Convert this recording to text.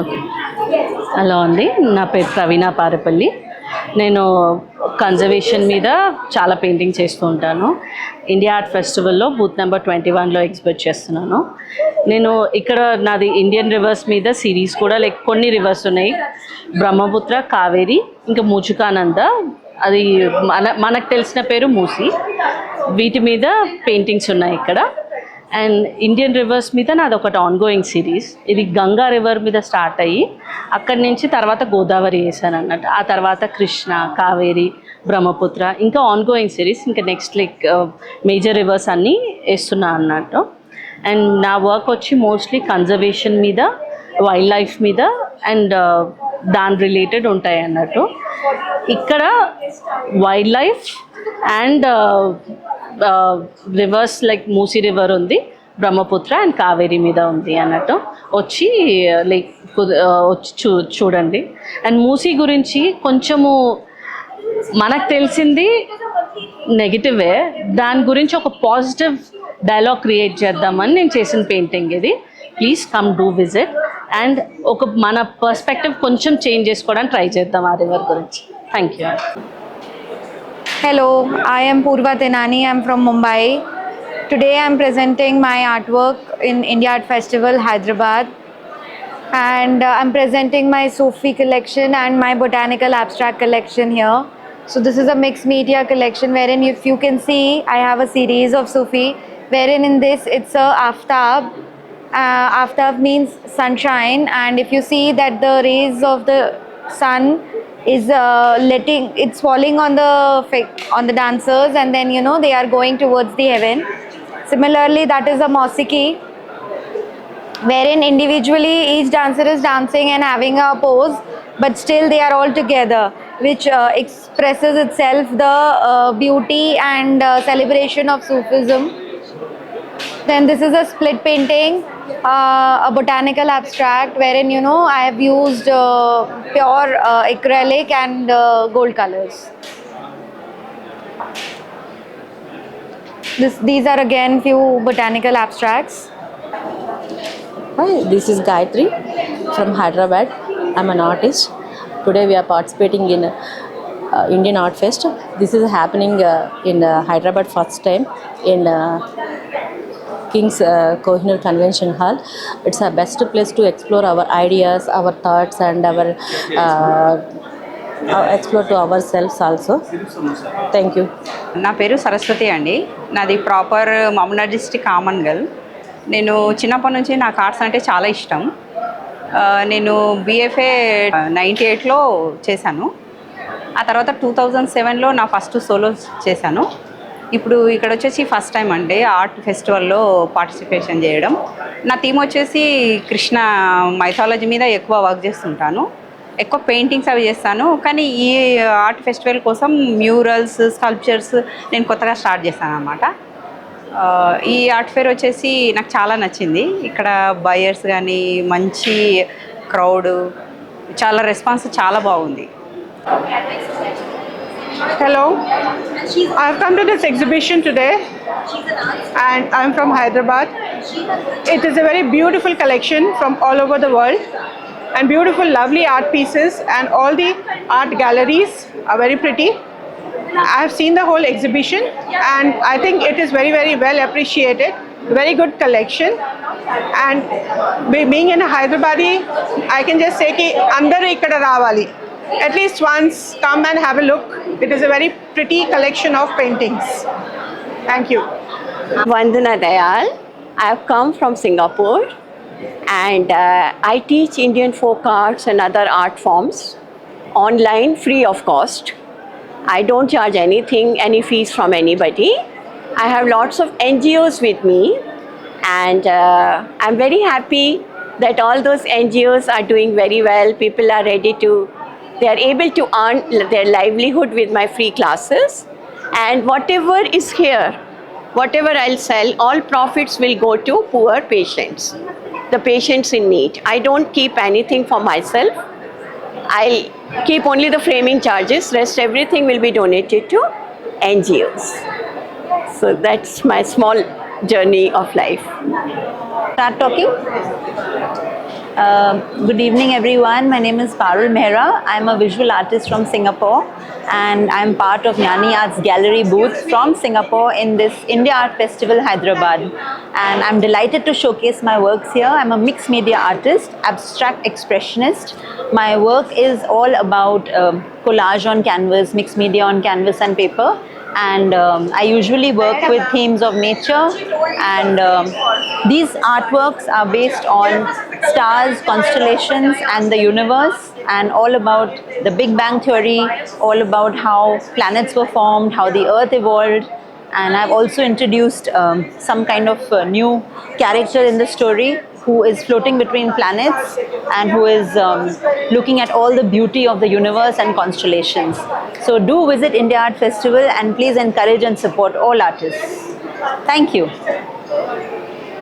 Okay hello అండి. నా పేరు ప్రవీణ పారపల్లి. నేను కన్జర్వేషన్ మీద చాలా పెయింటింగ్ చేస్తూ ఉంటాను. ఇండియా ఆర్ట్ ఫెస్టివల్లో బూత్ నెంబర్ ట్వంటీ వన్లో ఎగ్జిబిట్ చేస్తున్నాను. నేను ఇక్కడ నాది ఇండియన్ రివర్స్ మీద సిరీస్ కూడా లైక్ కొన్ని రివర్స్ ఉన్నాయి. బ్రహ్మపుత్ర కావేరి ఇంకా మూచుకానంద అది మన మనకు తెలిసిన పేరు మూసి. వీటి మీద పెయింటింగ్స్ ఉన్నాయి ఇక్కడ. అండ్ ఇండియన్ రివర్స్ మీద నాది ఒకటి ఆన్గోయింగ్ సిరీస్ ఇది గంగా రివర్ మీద స్టార్ట్ అయ్యి అక్కడి నుంచి తర్వాత గోదావరి వేసాను అన్నట్టు ఆ తర్వాత కృష్ణ కావేరి బ్రహ్మపుత్ర ఇంకా ఆన్గోయింగ్ సిరీస్ ఇంకా నెక్స్ట్ లైక్ మేజర్ రివర్స్ అన్నీ వేస్తున్నా అన్నట్టు అండ్ నా వర్క్ వచ్చి మోస్ట్లీ కన్జర్వేషన్ మీద వైల్డ్ లైఫ్ మీద అండ్ uh, దాని రిలేటెడ్ ఉంటాయి అన్నట్టు. ఇక్కడ wildlife and rivers like Musi river ఉంది బ్రహ్మపుత్ర అండ్ కావేరి మీద ఉంది అన్నట్టు. వచ్చి లైక్ వచ్చి చూ చూడండి. అండ్ మూసీ గురించి కొంచెము మనకు తెలిసింది నెగిటివే దాని గురించి ఒక పాజిటివ్ డైలాగ్ క్రియేట్ చేద్దామని నేను చేసిన పెయింటింగ్ ఇది. Please come do visit and ఒక మన పర్స్పెక్టివ్ కొంచెం చేంజ్ చేసుకోవడానికి ట్రై చేద్దాం ఆ రివర్ గురించి. Thank you Hello, I am Purva Tenani. I'm from Mumbai. Today I'm presenting my artwork in India Art Festival, Hyderabad. And uh, I'm presenting my Sufi collection and my botanical abstract collection here. So this is a mixed media collection wherein if you can see, I have a series of Sufi wherein in this it's a aftab. Uh, aftab means sunshine and if you see that the rays of the sun is uh, letting it's falling on the on the dancers and then you know they are going towards the heaven. Similarly that is a mosiki wherein individually each dancer is dancing and having a pose but still they are all together which uh, expresses itself the uh, beauty and uh, celebration of sufism. Then this is a split painting, uh, a botanical abstract wherein you know I have used uh, pure uh, acrylic and uh, gold colors. This, these are again few botanical abstracts. Hi, this is Gayatri from Hyderabad. I'm an artist. Today we are participating in uh, Indian Art Fest. This is happening uh, in uh, Hyderabad first time in uh, kings Kohinoor convention hall it's a best place to explore our ideas our thoughts and our explore to our selfs also thank you నా పేరు సరస్వతి అండి. నాది proper మమనా district common girl నేను చిన్నప్పటి నుంచి నాకు arts అంటే చాలా ఇష్టం. నేను బిఎఫ్ఏ నైంటీ ఎయిట్లో చేశాను. ఆ తర్వాత టూ థౌజండ్ సెవెన్లో నా ఫస్ట్ సోలో చేశాను. ఇప్పుడు ఇక్కడ వచ్చేసి ఫస్ట్ టైం అండి ఆర్ట్ ఫెస్టివల్లో పార్టిసిపేషన్ చేయడం. నా థీమ్ వచ్చేసి కృష్ణ మైథాలజీ మీద ఎక్కువ వర్క్ చేస్తుంటాను. ఎక్కువ పెయింటింగ్స్ అవి చేస్తాను. కానీ ఈ ఆర్ట్ ఫెస్టివల్ కోసం మ్యూరల్స్ స్కల్ప్చర్స్ నేను కొత్తగా స్టార్ట్ చేశాను అనమాట ఈ ఆర్ట్ ఫేర్ వచ్చేసి నాకు చాలా నచ్చింది. ఇక్కడ బయర్స్ కానీ మంచి క్రౌడ్ చాలా రెస్పాన్స్ చాలా బాగుంది. Hello, I've come to this exhibition today and I'm from Hyderabad. It is a very beautiful collection from all over the world and beautiful, lovely art pieces, and all the art galleries are very pretty. I've seen the whole exhibition and I think it is very, very well appreciated. Very good collection. And being in Hyderabadi, I can just say ki andar ikkada. At least once come and have a look. It is a very pretty collection of paintings. Thank you. Vandana Dayal. I have come from Singapore and uh, I teach Indian folk arts and other art forms online free of cost. I don't charge anything, any fees from anybody. I have lots of NGOs with me and uh, I'm very happy that all those NGOs are doing very well. People are ready to, they are able to earn their livelihood with my free classes. And whatever is here, whatever I'll sell, all profits will go to poor patients, the patients in need. I don't keep anything for myself. I'll keep only the framing charges, rest everything will be donated to NGOs. So that's my small journey of life. start talking Um, good evening, everyone. My name is Parul Mehra. I'm a visual artist from Singapore, and I'm part of Gnani Arts Gallery booth from Singapore in this India Art Festival, Hyderabad. And I'm delighted to showcase my works here. I'm a mixed media artist, abstract expressionist. My work is all about um, collage on canvas, mixed media on canvas and paper and um, I usually work with themes of nature. And um, these artworks are based on stars, constellations, and the universe, and all about the Big Bang Theory, all about how planets were formed, how the Earth evolved. And I've also introduced um, some kind of uh, new character in the story who is floating between planets and who is um, looking at all the beauty of the universe and constellations. So do visit India Art Festival and please encourage and support all artists. Thank you.